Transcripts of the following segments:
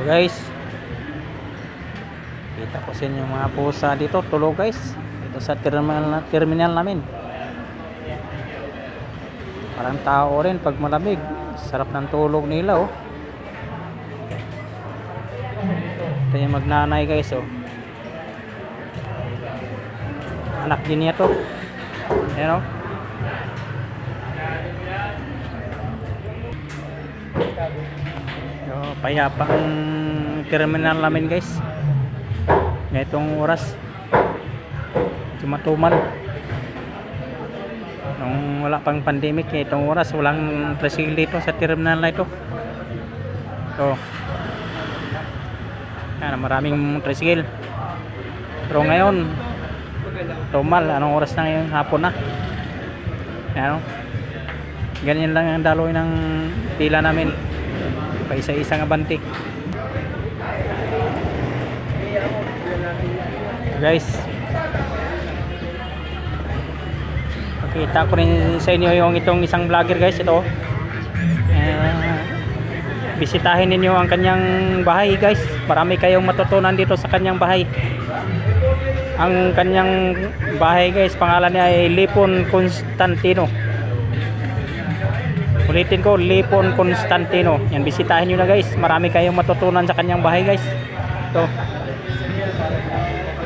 Guys, kita ko sa inyo mga pusa dito, tulog guys. Dito sa terminal, terminal namin. Parang tao rin pag malamig. Sarap ng tulog nila oh. Ito yung magnanay guys oh. Anak din niya to. Ayan oh. So, payapa ang terminal namin guys. Ngayong oras. Tumatuman. Nung wala pang pandemic, itong oras walang tricycle dito sa terminal na ito. So, yan, maraming tricycle. Pero ngayon, tumal, anong oras na ngayon? Hapon na. Yan, oh. Ganyan lang ang daloy ng pila namin. Pa isa-isang abante. Guys, pakita ko rin sa inyo yung itong isang vlogger guys. Ito. Eh, bisitahin ninyo ang kanyang bahay guys. Marami kayong matutunan dito sa kanyang bahay. Ang kanyang bahay guys, pangalan niya ay Lipon Constantino. Ulitin ko, Lipon Constantino. Yan, bisitahin nyo na guys. Marami kayong matutunan sa kanyang bahay guys. Ito.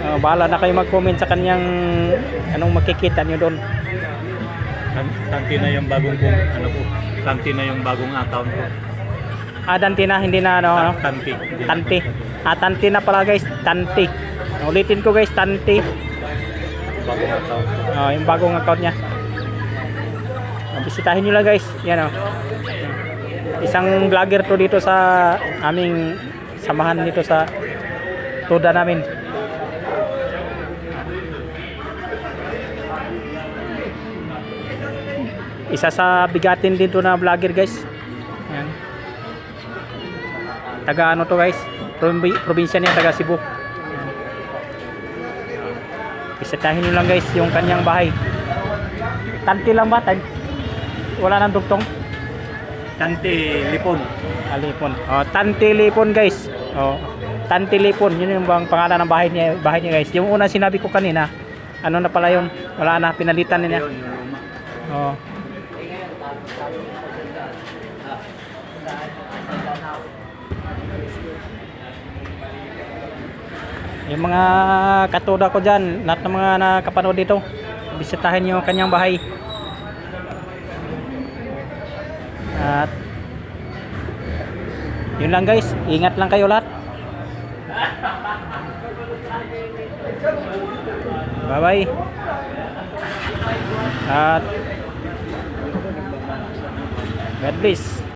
Uh, bahala na kayo mag-comment sa kanyang anong makikita nyo doon. Tan- Tanti na yung bagong kong, ano ko, tanti na yung bagong account ko. Ah, Dante na, hindi na ano. ano? Tanti. Tanti. Ah, Tanti na pala guys. Tanti. Ulitin ko guys, Tanti. Bagong account. Oh, yung bagong account niya. Oh, bisitahin nyo lang guys. Yan oh. Isang vlogger to dito sa aming samahan dito sa tuda namin. Isa sa bigatin dito na vlogger guys. Yan. Taga ano to guys? Probi- probinsya niya, taga Cebu. Bisitahin nyo lang guys yung kanyang bahay. Tanti lang ba? Tan Wala nang dugtong? Tanti Lipon. Alipon. Oh, Tanti Lipon guys. Oh, Tanti Lipon. Yun yung bang pangalan ng bahay niya, bahay niya guys. Yung una sinabi ko kanina, ano na pala yun? Wala na, pinalitan niya. Yung. Oh. Yung mga katuda ko dyan, lahat ng mga nakapanood dito, bisitahin nyo ang kanyang bahay. At yun lang guys, ingat lang kayo lahat. Bye bye. At God bless.